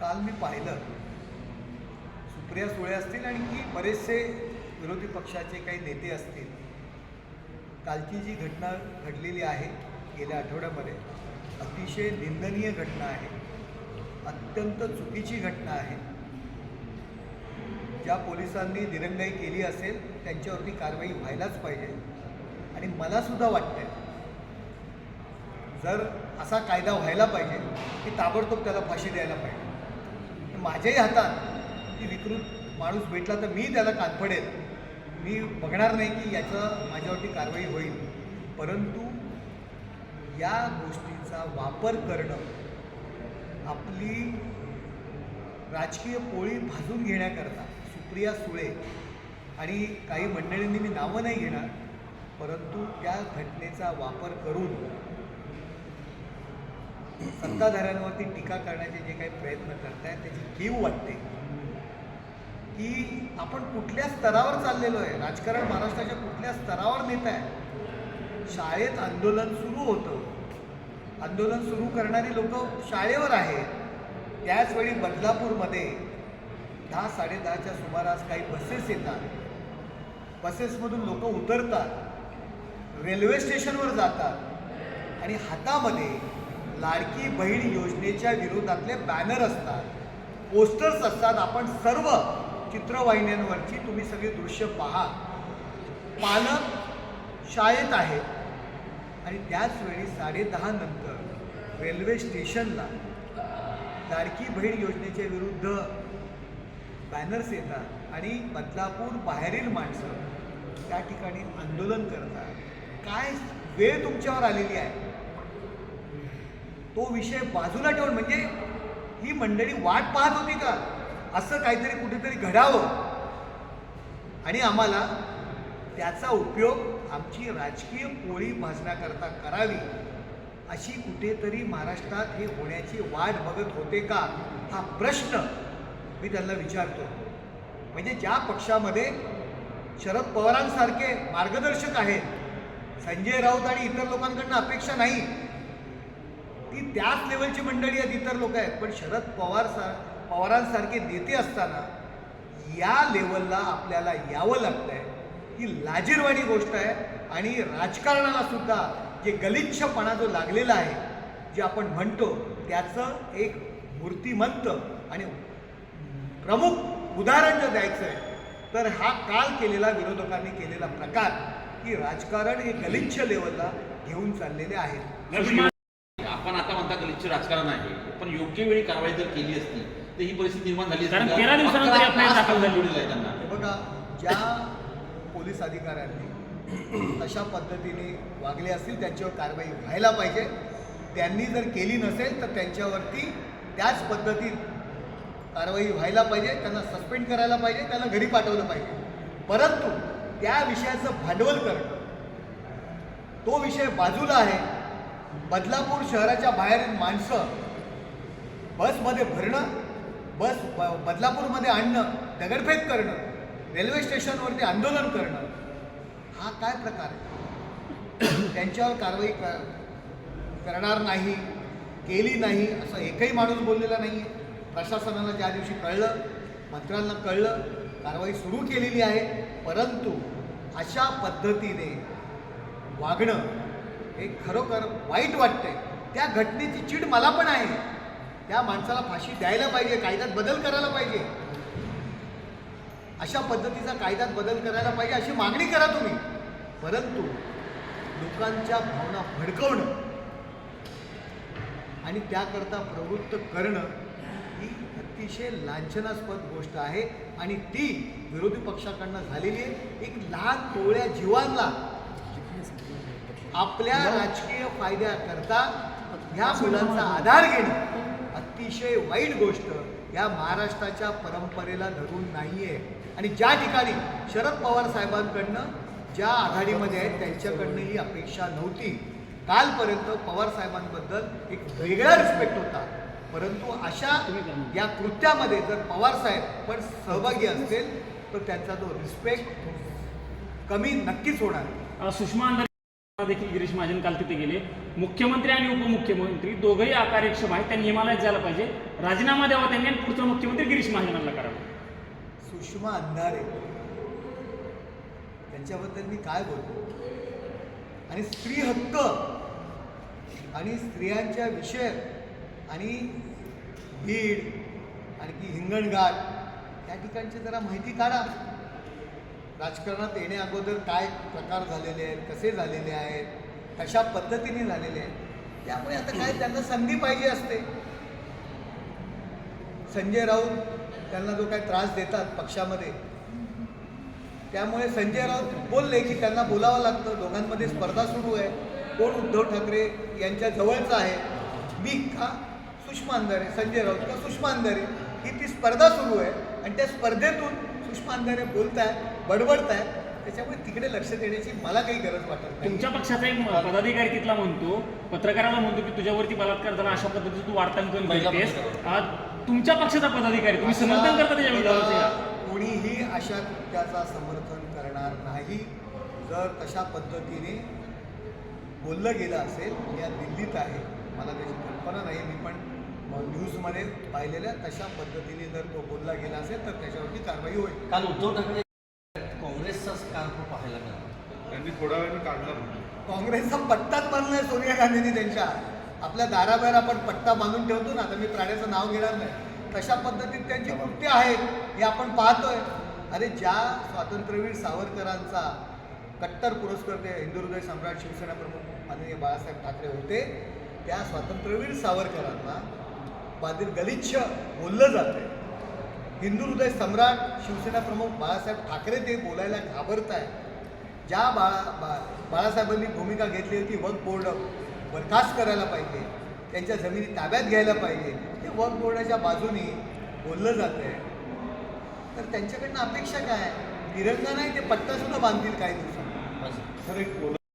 काल मी पाहिलं. सुप्रिया सुळे असतील आणखी बरेचसे विरोधी पक्षाचे काही नेते असतील. कालची जी घटना घडलेली आहे गेल्या आठवड्यामध्ये अतिशय निंदनीय घटना आहे. अत्यंत चुकीची घटना आहे. ज्या पोलिसांनी दिरंगाई केली असेल त्यांच्यावरती कारवाई व्हायलाच पाहिजे. आणि मलासुद्धा वाटतंय जर असा कायदा व्हायला पाहिजे की ताबडतोब त्याला फाशी द्यायला पाहिजे. माझ्याही हातात की विकृत माणूस भेटला तर मी त्याला कानफडेल मी बघणार नाही की याचं माझ्यावरती कारवाई होईल. परंतु या गोष्टींचा वापर करणं आपली राजकीय पोळी भाजून घेण्याकरता सुप्रिया सुळे आणि काही मंडळींनी मी नावं नाही घेणार परंतु त्या घटनेचा वापर करून सत्ताधाऱ्यांवरती टीका करण्याचे जे काही प्रयत्न करतायत त्याची कीव वाटते. की आपण कुठल्या स्तरावर चाललेलो आहे? राजकारण महाराष्ट्राच्या कुठल्या स्तरावर नेत आहे? शाळेत आंदोलन सुरू होतं. आंदोलन सुरू करणारी लोक शाळेवर आहेत. त्याचवेळी बदलापूरमध्ये दहा साडेदहाच्या सुमारास काही बसेस येतात. बसेसमधून लोक उतरतात. रेल्वे स्टेशनवर जातात. आणि हातामध्ये लाडकी बहीण योजनेच्या विरोधातले बॅनर असतात. पोस्टर्स असतात. आपण सर्व चित्रवाहिन्यांवरची तुम्ही सगळी दृश्य पहा. पालक शाळेत आहेत. आणि त्याच वेळी साडेदहा नंतर रेल्वे स्टेशनला लाडकी बहीण योजनेच्या विरुद्ध बॅनर्स येतात. आणि बदलापूर बाहेरील माणसं त्या ठिकाणी आंदोलन करतात. काय वेळ तुमच्यावर आलेली आहे? तो विषय बाजूला ठेवून म्हणजे ही मंडळी वाट पाहत होती का? असं काहीतरी कुठेतरी घडावं. आणि आम्हाला त्याचा उपयोग आमची राजकीय पोळी भाजण्याकरता करावी अशी कुठेतरी महाराष्ट्रात हे होण्याची वाट बघत होते का? हा प्रश्न मी त्यांना विचारतो. म्हणजे ज्या पक्षामध्ये शरद पवारांसारखे मार्गदर्शक आहेत संजय राऊत आणि इतर लोकांकडनं अपेक्षा नाही ती त्याच लेवलची मंडळी आहेत इतर लोक आहेत. पण शरद पवार सा पवारांसारखे नेते असताना या लेवलला आपल्याला यावं लागतं आहे ही लाजीरवाणी गोष्ट आहे. आणि राजकारणाला सुद्धा जे गलिच्छपणा जो लागलेला आहे जे आपण म्हणतो त्याचं एक मूर्तिमंत आणि प्रमुख उदाहरण जर द्यायचं आहे तर हा काल केलेला विरोधकांनी केलेला प्रकार की राजकारण हे गलिच्छ लेवलला घेऊन चाललेले आहेत. गलिच्छ राजकारण आहे पण योग्य वेळी कारवाई जर केली असती तर ही परिस्थिती निर्माण झाली असती कारण? तेरा दिवसानंतर दाखल झाली. आहे त्यांना हे बघा ज्या पोलीस अधिकाऱ्यांनी तशा पद्धतीने वागले असतील त्यांच्यावर कारवाई व्हायला पाहिजे त्यांनी जर केली नसेल तर त्यांच्यावरती त्याच पद्धतीत कारवाई व्हायला पाहिजे त्यांना सस्पेंड करायला पाहिजे त्यांना घरी पाठवलं पाहिजे परंतु त्या विषयाचं भांडवल करणं तो विषय बाजूला आहे बदलापूर शहराच्या बाहेरील माणसं बसमध्ये भरणं बस ब बदलापूरमध्ये आणणं दगडफेक करणं रेल्वे स्टेशनवरती आंदोलन करणं हा काय प्रकार आहे? त्यांच्यावर कारवाई कर करणार नाही केली नाही असं एकही माणूस बोललेला नाही आहे प्रशासनाला ज्या दिवशी कळलं मंत्र्यांना कळलं कारवाई सुरू केलेली आहे परंतु अशा पद्धतीने वागणं हे खरोखर वाईट वाटतंय. त्या घटनेची चीड मला पण आहे. त्या माणसाला फाशी द्यायला पाहिजे कायद्यात बदल करायला पाहिजे. अशा पद्धतीचा कायद्यात बदल करायला पाहिजे अशी मागणी करा तुम्ही. परंतु लोकांच्या भावना भडकवणं आणि त्याकरता प्रवृत्त करणं ही अतिशय लांछनास्पद गोष्ट आहे. आणि ती विरोधी पक्षाकडनं झालेली आहे. एक लहान कोवळ्या जीवांना आपल्या राजकीय फायद्याकरता ह्या मुलांचा आधार घेणं अतिशय वाईट गोष्ट. या महाराष्ट्राच्या परंपरेला धरून नाही आहे आणि ज्या ठिकाणी शरद पवार साहेबांकडनं ज्या आघाडीमध्ये आहेत त्यांच्याकडनं ही अपेक्षा नव्हती. कालपर्यंत पवार साहेबांबद्दल एक वेगळा रिस्पेक्ट होता. परंतु अशा या कृत्यामध्ये जर पवार साहेब पण सहभागी असतील तर त्यांचा जो रिस्पेक्ट कमी नक्कीच होणार. सुषमा देखील गिरीश महाजन काल तिथे गेले. मुख्यमंत्री आणि उपमुख्यमंत्री दोघंही अकार्यक्षम आहेत. त्यांनी नियमालाच झाला पाहिजे. राजीनामा द्यावा त्यांनी आणि पुढचा मुख्यमंत्री गिरीश महाजनांना करावा. सुषमा अंधारे. त्यांच्याबद्दल मी काय बोलतो आणि स्त्री हक्क आणि स्त्रियांच्या विषय आणि बीड आणखी हिंगणघाट त्या ठिकाणची जरा माहिती काढा. राजकारणात येण्याअगोदर काय प्रकार झालेले आहेत कसे झालेले आहेत कशा पद्धतीने झालेले आहेत त्यामुळे आता काय त्यांना संधी पाहिजे असते. संजय राऊत त्यांना जो काही त्रास देतात पक्षामध्ये त्यामुळे संजय राऊत बोलले की त्यांना बोलावं लागतं. दोघांमध्ये स्पर्धा सुरू आहे. कोण उद्धव ठाकरे यांच्या जवळचा आहे? मी का सुषमा अंधारे? संजय राऊत का सुषमा अंधारे? ही ती स्पर्धा सुरू आहे. आणि त्या स्पर्धेतून सुषमा अंधारे बोलत आहेत बडबडत आहेत त्याच्यामुळे तिकडे लक्ष देण्याची मला काही गरज वाटत नाही. तुमच्या पक्षाचा एक पदाधिकारी तिथला म्हणतो पत्रकाराला म्हणतो की तुझ्यावरती बलात्कार झाला अशा पद्धतीचं तू वार्तांकन करतेस. तुमच्या पक्षाचा पदाधिकारी तुम्ही समर्थन करता त्याच्या विरोधात? कोणीही अशा कृत्याचा समर्थन करणार नाही. जर तशा पद्धतीने बोललं गेलं असेल आज दिल्लीत आहे मला त्याची कल्पना नाही मी पण न्यूजमध्ये पाहिलेल्या तशा पद्धतीने जर तो बोलला गेला असेल तर त्याच्यावरती कारवाई होईल. काल उद्धव ठाकरे काँग्रेसचा स्कार्फ पाहायला मिळाला. त्यांनी थोड्या वेळाने काढला. काँग्रेसचा पट्टाच बांधलाय सोनिया गांधींनी त्यांच्या. आपल्या दाराबाहेर आपण पट्टा बांधून ठेवतो ना आता मी प्राण्याचं नाव घेणार नाही. तशा पद्धतीत त्यांची कृत्य आहेत हे आपण पाहतोय. अरे ज्या स्वातंत्र्यवीर सावरकरांचा कट्टर पुरस्कर्ते हिंदू हृदय सम्राट शिवसेना प्रमुख माननीय बाळासाहेब ठाकरे होते त्या स्वातंत्र्यवीर सावरकरांना बाधित गलिच्छ बोललं जातंय हिंदू हृदय सम्राट शिवसेना प्रमुख बाळासाहेब ठाकरे ते बोलायला घाबरत आहे ज्या बाळा बा बाळासाहेबांनी भूमिका घेतली होती वक्फ बोर्ड बरखास्त करायला पाहिजे त्यांच्या जमिनी ताब्यात घ्यायला पाहिजे ते वक्फ बोर्डाच्या बाजूनी बोललं जातं आहे तर त्यांच्याकडनं अपेक्षा काय? तिरंगा नाही ते पट्टासुद्धा बांधतील काही. सर एक बोला